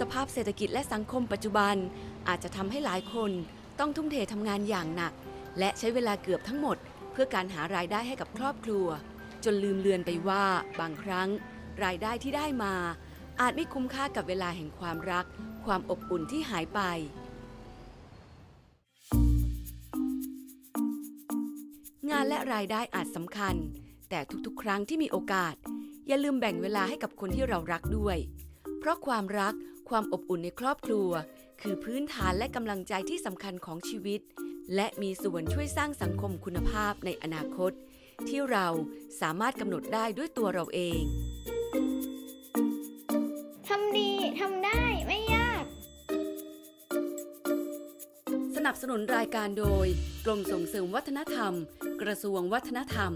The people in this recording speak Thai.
สภาพเศรษฐกิจและสังคมปัจจุบัน อาจจะทำให้หลายคนต้องทุ่มเททำงานอย่างหนัก และใช้เวลาเกือบทั้งหมด เพื่อการหารายได้ให้กับครอบครัว จนลืมเลือนไปว่าบางครั้ง รายได้ที่ได้มา อาจไม่คุ้มค่ากับเวลาแห่งความรัก ความอบอุ่นที่หายไป งานและรายได้อาจสำคัญ แต่ทุกๆ ครั้งที่มีโอกาส อย่าลืมแบ่งเวลาให้กับคนที่เรารักด้วย เพราะความรัก ความอบอุ่นในครอบครัว คือพื้นฐานและกำลังใจที่สำคัญของชีวิต และมีส่วนช่วยสร้างสังคมคุณภาพในอนาคต ที่เราสามารถกำหนดได้ด้วยตัวเราเองทำดีทำได้ไม่ยาก สนับสนุนรายการโดย กรมส่งเสริมวัฒนธรรม กระทรวงวัฒนธรรม